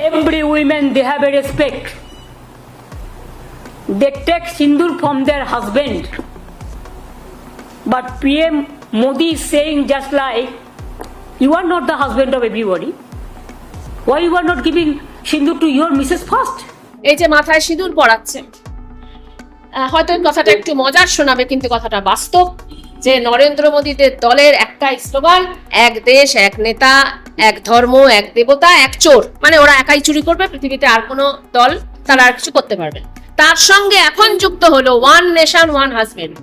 Every women they have a respect. They take sindur from their husband. But PM Modi is saying just like you are not the husband of everybody. Why you are not giving sindur to your Mrs. first? এই যে মাথায় সিঁদুর পড়াচ্ছে হয়তো কথাটা একটু মজার শোনাবে কিন্তু কথাটা বাস্তব যে নরেন্দ্র মোদীদের দলের একটাই স্লোগান, এক দেশ, এক নেতা, এক ধর্ম, এক দেবতা, এক চোর। মানে ওরা একাই চুরি করবে, পৃথিবীতে আর কোনো দল তারা আর কিছু করতে পারবে তার সঙ্গে এখন যুক্ত হলো one nation one husband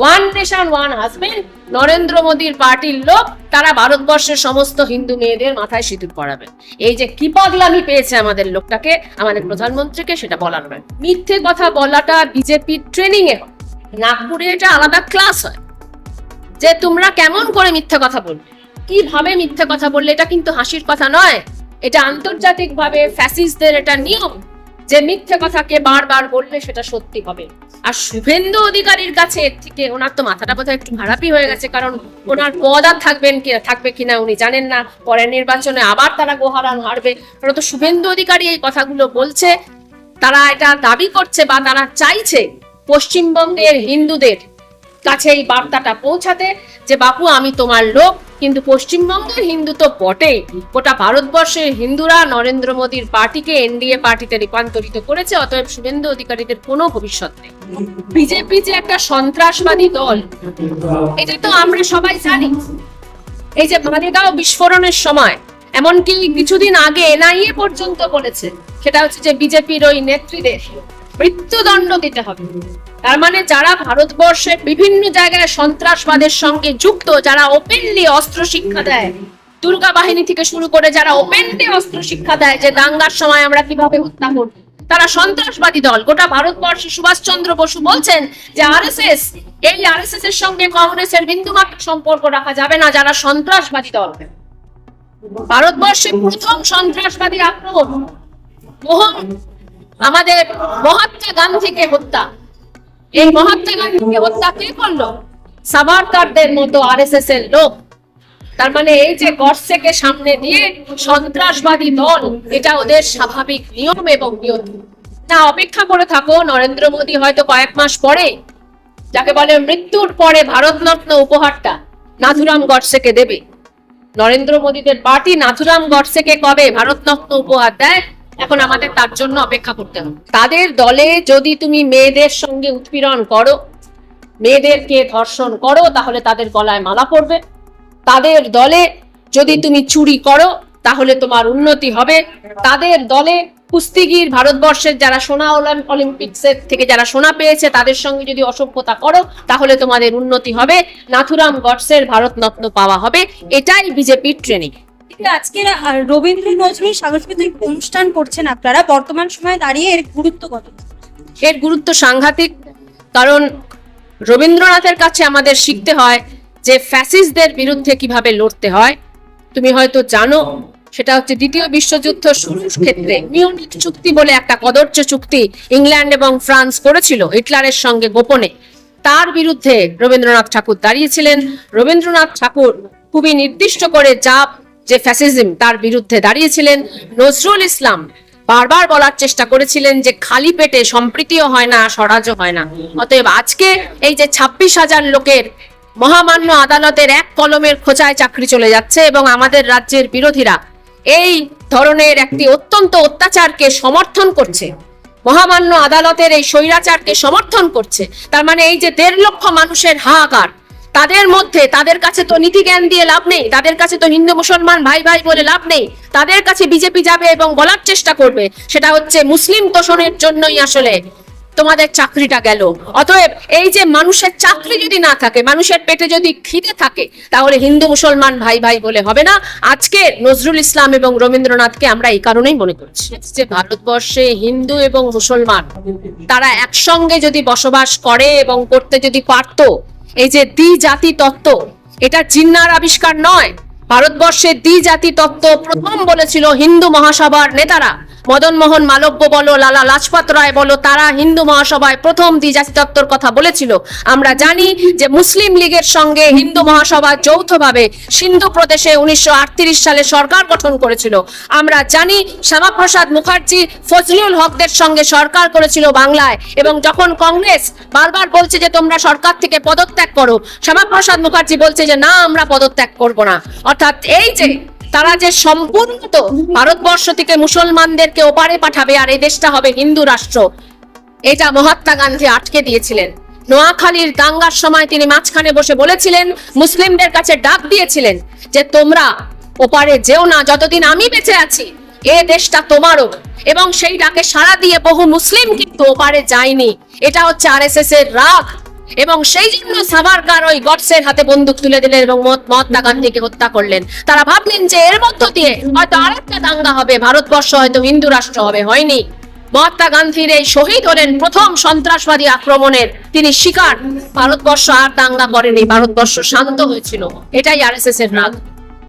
one nation one husband Narendra মোদীর পার্টির লোক, তারা ভারতবর্ষের সমস্ত হিন্দু মেয়েদের মাথায় সিঁদুর পরাবে। এই যে কি পাগলামি পেয়েছে আমাদের লোকটাকে, আমাদের প্রধানমন্ত্রীকে, সেটা বলার নয়। মিথ্যে কথা বলাটা বিজেপির ট্রেনিং এ হয়। নাগপুরে এটা আলাদা ক্লাস হয়। যে তোমরা কেমন করে মিথ্যে কথা বলবে? কীভাবে মিথ্যে কথা বললে? এটা কিন্তু হাসির কথা নয়। এটা আন্তর্জাতিকভাবে ফ্যাসিস্টদের এটা নিয়ম যে মিথ্যে কথাকে বারবার বললে সেটা সত্যি হবে। আর শুভেন্দু অধিকারীর কাছে এর থেকে ওনার তো মাথাটা বোধহয় একটু খারাপই হয়ে গেছে, কারণ ওনার পদ আর থাকবেন কি, থাকবে কিনা উনি জানেন না। পরের নির্বাচনে আবার তারা গোহারান হারবে। তো শুভেন্দু অধিকারী এই কথাগুলো বলছে। তারা এটা দাবি করছে বা তারা চাইছে পশ্চিমবঙ্গের হিন্দুদের কাছে এই বার্তাটা পৌঁছাতে যে, বাপু, আমি তোমার লোক। কিন্তু পশ্চিমবঙ্গের হিন্দু তো বটেই। গোটা ভারতবর্ষের হিন্দুরা নরেন্দ্র মোদীর পার্টিকে এনডিএ পার্টিতে রূপান্তরিত করেছে, অতএব শুভেন্দু অধিকারীদের কোনো ভবিষ্যৎ নেই। বিজেপি যে একটা সন্ত্রাসবাদী দল, এটা তো আমরা সবাই জানি। এই যে মালেগাঁও বিস্ফোরণের সময়, এমনকি কিছুদিন আগে এনআইএ পর্যন্ত বলেছে, সেটা হচ্ছে যে, বিজেপির ওই নেত্রীদের মৃত্যুদণ্ড দিতে হবে। তার মানে যারা ভারতবর্ষের বিভিন্ন জায়গায় সন্ত্রাসবাদের সঙ্গে যুক্ত, যারা ওপেনলি অস্ত্র শিক্ষা দেয়, দুর্গা বাহিনী থেকে শুরু করে যারা ওপেনলি অস্ত্র শিক্ষা দেয়, যে দাঙ্গার সময় আমরা কীভাবে হত্যা করব, তারা সন্ত্রাসবাদী দল। গোটা ভারতবর্ষে সুভাষচন্দ্র বসু বলছেন যে আরএসএস, এই আরএসএস এর সঙ্গে কংগ্রেসের বিন্দুমাত্র সম্পর্ক রাখা যাবে না, যারা সন্ত্রাসবাদী দল। ভারতবর্ষে প্রথম সন্ত্রাসবাদী আক্রমণ আমাদের মহাত্মা গান্ধীকে হত্যা। এই মহাত্মা গান্ধীকে হত্যা কে করল? সাভারকারদের মতো আরএসএস এর লোক। তার মানে এই যে গডসেকে সামনে দিয়ে সন্ত্রাসবাদী দল, এটা ওদের স্বাভাবিক নিয়ম এবং নিয়ম। না, অপেক্ষা করে থাকো, নরেন্দ্র মোদী হয়তো কয়েক মাস পরে, যাকে বলে মৃত্যুর পরে ভারতরত্ন উপহারটা, নাথুরাম গডসেকে দেবে। নরেন্দ্র মোদীদের পার্টি নাথুরাম গডসেকে কবে ভারতরত্ন উপহার দেয়? এখন আমাদের তার জন্য অপেক্ষা করতে হবে। তাদের দলে যদি তুমি মেয়েদের সঙ্গে উৎপীড়ন করো, মেয়েদেরকে ধর্ষণ করো, তাহলে তাদের গলায় মালা পড়বে তাদের দলে যদি তুমি চুরি করো, তাহলে তোমার উন্নতি হবে। তাদের দলে কুস্তিগির ভারতবর্ষের যারা সোনা অলিম্পিক্সের থেকে যারা সোনা পেয়েছে, তাদের সঙ্গে যদি অসভ্যতা করো, তাহলে তোমাদের উন্নতি হবে। নাথুরাম গডসের ভারতরত্ন পাওয়া হবে। এটাই বিজেপির ট্রেনিং। আজকে রবীন্দ্র নজরুল সাংস্কৃতিক অনুষ্ঠান করছেন আপনারা, বর্তমান সময়ে দাঁড়িয়ে এর গুরুত্ব কত? এর গুরুত্ব সাংঘাতিক, কারণ রবীন্দ্রনাথের কাছে আমাদের শিখতে হয় যে ফ্যাসিস্টদের বিরুদ্ধে কীভাবে লড়তে হয়। তুমি হয়তো জানো, সেটা হচ্ছে দ্বিতীয় বিশ্বযুদ্ধ শুরুর ক্ষেত্রে মিউনিক চুক্তি বলে একটা কদর্য চুক্তি ইংল্যান্ড এবং ফ্রান্স করেছিল, হিটলারের সঙ্গে গোপনে। তার বিরুদ্ধে রবীন্দ্রনাথ ঠাকুর দাঁড়িয়েছিলেন। রবীন্দ্রনাথ ঠাকুর খুবই নির্দিষ্ট করে যা যে ফ্যাসিজম তার বিরুদ্ধে দাঁড়িয়েছিলেন, নজরুল ইসলাম বারবার বলার চেষ্টা করেছিলেন যে খালি পেটে সম্প্রীতিও হয় না, স্বরাজও হয় না। অতএব আজকে এই যে ছাব্বিশ হাজার লোকের মহামান্য আদালতের এক কলমের খোঁচায় চাকরি চলে যাচ্ছে এবং আমাদের রাজ্যের বিরোধীরা এই ধরনের একটি অত্যন্ত অত্যাচারকে সমর্থন করছে, মহামান্য আদালতের এই স্বৈরাচারকে সমর্থন করছে। তার মানে এই যে দেড় লক্ষ মানুষের হাহাকার তাদের মধ্যে, তাদের কাছে তো নীতি জ্ঞান দিয়ে লাভ নেই, তাদের কাছে তো হিন্দু মুসলমান ভাই ভাই বলে লাভ নেই, তাদের কাছে বিজেপি যাবে এবং বলার চেষ্টা করবে, সেটা হচ্ছে মুসলিম তোষণের জন্যই আসলে তোমাদের চাকরিটা গেল। অতএব এই যে মানুষের চাকরি যদি না থাকে, মানুষের পেটে যদি খিদে থাকে, তাহলে হিন্দু মুসলমান ভাই ভাই বলে হবে না। আজকে নজরুল ইসলাম এবং রবীন্দ্রনাথকে আমরা এই কারণেই মনে করছি যে ভারতবর্ষে হিন্দু এবং মুসলমান, তারা একসঙ্গে যদি বসবাস করে এবং করতে যদি পারতো এই যে দ্বি জাতি তত্ত্ব এটা জিন্নার আবিষ্কার নয়। ভারতবর্ষের দ্বি জাতি তত্ত্ব প্রথম বলেছিল হিন্দু মহাসভার নেতারা। মদন মোহন, মালব্য বলো, লালা লাজপত রায় বলো, তারা হিন্দু মহাসভায় প্রথম দ্বিজাতি তত্ত্বর কথা বলেছিল। আমরা জানি যে মুসলিম লীগের সঙ্গে হিন্দু মহাসভা যৌথভাবে সিন্ধু প্রদেশে উনিশশো সালে সরকার গঠন করেছিল। আমরা জানি শ্যামাপ্রসাদ মুখার্জি ফজলুল হকদের সঙ্গে সরকার করেছিল বাংলায় এবং যখন কংগ্রেস বারবার বলছে যে তোমরা সরকার থেকে পদত্যাগ করো, শ্যামাপ্রসাদ মুখার্জি বলছে যে না, আমরা পদত্যাগ করব না। অর্থাৎ এই যে তারা যে সম্পূর্ণত ভারতবর্ষ থেকে মুসলমানদেরকে ওপারে পাঠাবে আর এই দেশটা হবে হিন্দু রাষ্ট্র, এটা মহাত্মা গান্ধী আটকে দিয়েছিলেন। নোয়াখালীর দাঙ্গার সময় তিনি মাঝখানে বসে বলেছিলেন, মুসলিমদের কাছে ডাক দিয়েছিলেন যে তোমরা ওপারে যেও না, যতদিন আমি বেঁচে আছি, এ দেশটা তোমারও। এবং সেই ডাকে সাড়া দিয়ে বহু মুসলিম কিন্তু ওপারে যায়নি। এটা হচ্ছে আরএসএস এর রাগ। এবং সেই জন্য সাভারকার ওই গডসের হাতে বন্দুক তুলে দিলেন এবং মহাত্মা গান্ধীকে হত্যা করলেন। তারা ভাবলেন যে এর মধ্য দিয়ে হয়তো আরেকটা দাঙ্গা হবে, ভারতবর্ষ হয়তো হিন্দু রাষ্ট্র হবে, হয়নি। মহাত্মা গান্ধীর এই শহীদ হলেন প্রথম সন্ত্রাসবাদী আক্রমণের তিনি শিকার। ভারতবর্ষ আর দাঙ্গা করেনি, ভারতবর্ষ শান্ত হয়েছিল। এটাই আর এস এস এর রাগ।